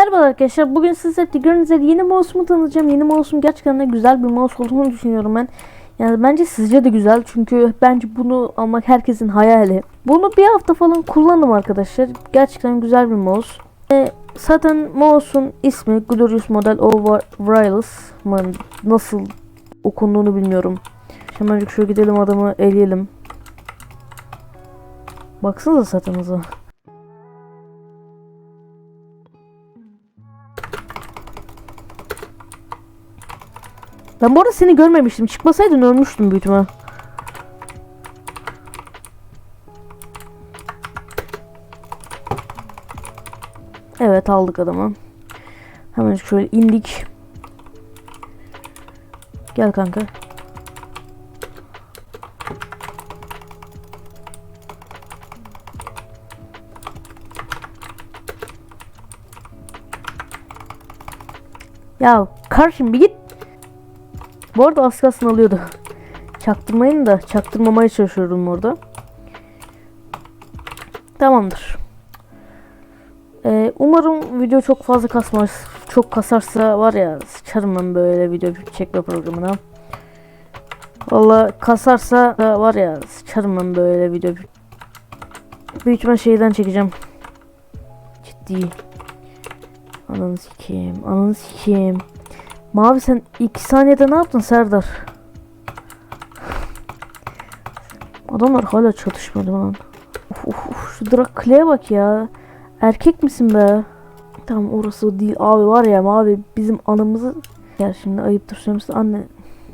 Merhaba arkadaşlar. Bugün size gördüğünüz yeni mouse'umu tanıtacağım. Yeni mouse'um gerçekten de güzel bir mouse olduğunu düşünüyorum ben. Yani bence sizce de güzel. Çünkü bence bunu almak herkesin hayali. Bunu bir hafta falan kullandım arkadaşlar. Gerçekten güzel bir mouse. E, zaten mouse'un ismi Glorious Model Over Wireless mı nasıl okunduğunu bilmiyorum. Hemencik şöyle gidelim adamı eleyelim. Baksanıza zaten Ben bu arada seni görmemiştim. Çıkmasaydın ölmüştüm büyük ihtimal. Evet aldık adamı. Hemen şöyle indik. Gel kanka. Ya karşım bir git. Bu arada az kalsın alıyordu. Çaktırmayın da çaktırmamaya çalışıyorum orada. Tamamdır. Ee, umarım video çok fazla kasmaz. Çok kasarsa var ya sıçarım ben böyle video çekme programına. Valla kasarsa var ya sıçarım ben böyle video. Büyük ihtimal şeyden çekeceğim. Ciddi. Ananı sikeyim. Ananı sikeyim. Mavi sen 2 saniyede ne yaptın Serdar? Adamlar hala çatışmadı lan. Uf, uf, uf, şu Drakla'ya bak ya. Erkek misin be? Tamam orası değil abi var ya mavi bizim anımızı Gel şimdi ayıptır söylemesi anne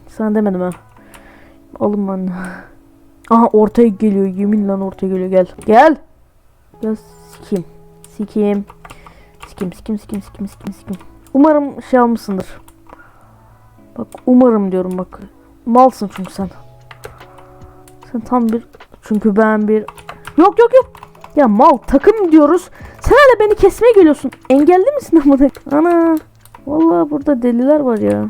sana demedim ha. Alın anne. Aha ortaya geliyor yemin lan ortaya geliyor gel. Gel. Gel sikim. Sikim. Sikim sikim sikim sikim sikim sikim. Umarım şey almışsındır. Bak umarım diyorum bak. Malsın çünkü sen. Sen tam bir çünkü ben bir Yok yok yok. Ya mal takım diyoruz. Sen hala beni kesmeye geliyorsun. Engelli misin amına? Ana. Vallahi burada deliler var ya.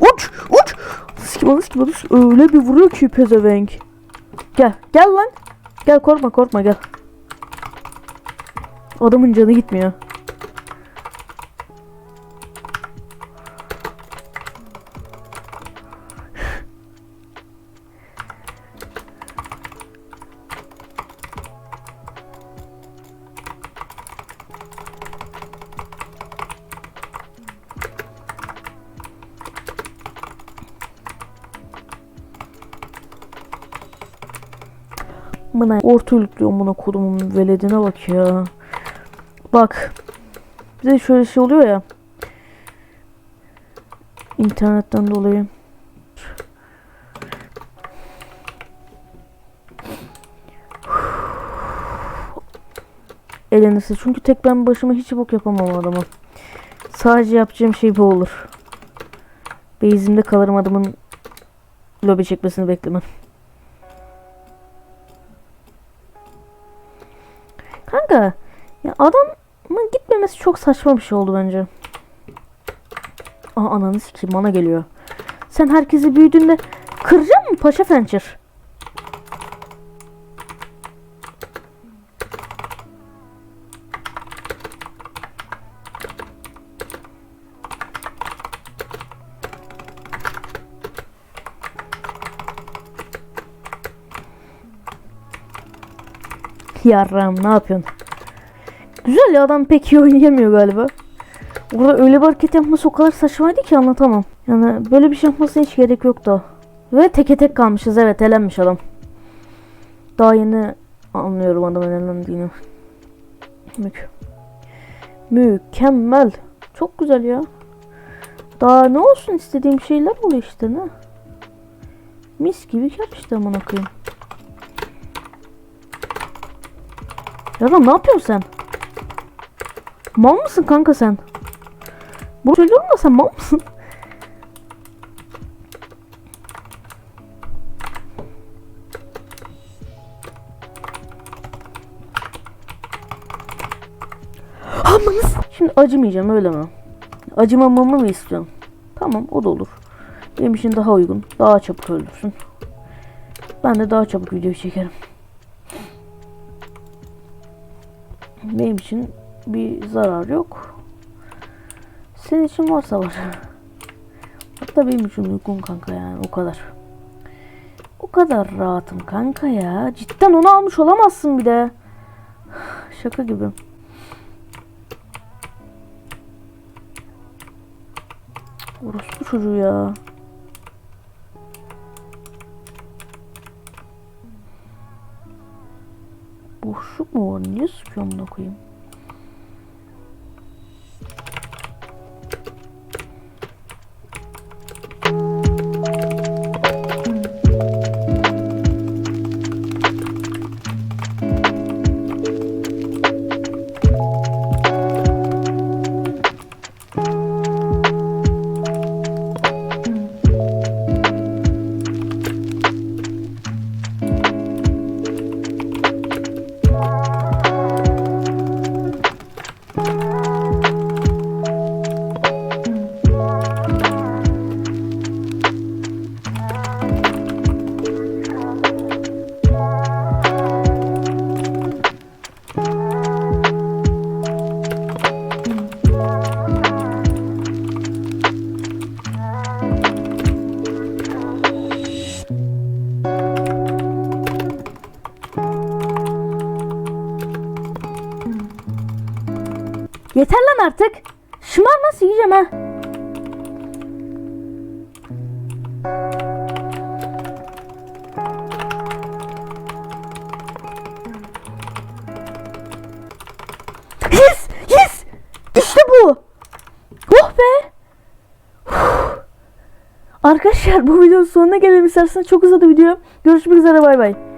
Uç uç. Sikim sikim Öyle bir vuruyor ki pezevenk. Gel gel lan. Gel korkma korkma gel. Adamın canı gitmiyor. Mına orta yüklüyor buna kodumun veledine bak ya. Bak. Bir şöyle şey oluyor ya. İnternetten dolayı. Elenirse. Çünkü tek ben başıma hiç bok yapamam adama. Sadece yapacağım şey bu olur. Base'imde kalırım adamın lobi çekmesini beklemem. Kanka ya adamın gitmemesi çok saçma bir şey oldu bence. Aa ananı sikeyim bana geliyor. Sen herkesi büyüdüğünde kıracak mı paşa fençir? Yarram ne yapıyorsun? Güzel ya adam pek iyi oynayamıyor galiba. Burada öyle bir hareket yapması o kadar saçmaydı ki anlatamam. Yani böyle bir şey yapmasına hiç gerek yoktu. Ve teke tek kalmışız evet elenmiş adam. Daha yeni anlıyorum adamın elendiğini. Mük. Mükemmel. Çok güzel ya. Daha ne olsun istediğim şeyler oluyor işte ne. Mis gibi kar işte amına koyayım. Yaran ne yapıyorsun sen? Mal mısın kanka sen? Bunu söylüyorum da sen mal mısın? Şimdi acımayacağım öyle mi? Acımamamı mı istiyorsun? Tamam o da olur. Benim için daha uygun. Daha çabuk öldürsün. Ben de daha çabuk video çekerim. Benim için bir zarar yok. Senin için varsa var. Hatta benim için uygun kanka yani o kadar. O kadar rahatım kanka ya. Cidden onu almış olamazsın bir de. Şaka gibi. Orospu çocuğu ya. Boşluk mu var? Niye sıkıyorum bunu koyayım? Yeter lan artık. Şımarması yiyeceğim ha. Yes! Yes! İşte bu. Oh be. Arkadaşlar bu videonun sonuna gelelim isterseniz çok uzadı video. Görüşmek üzere bay bay.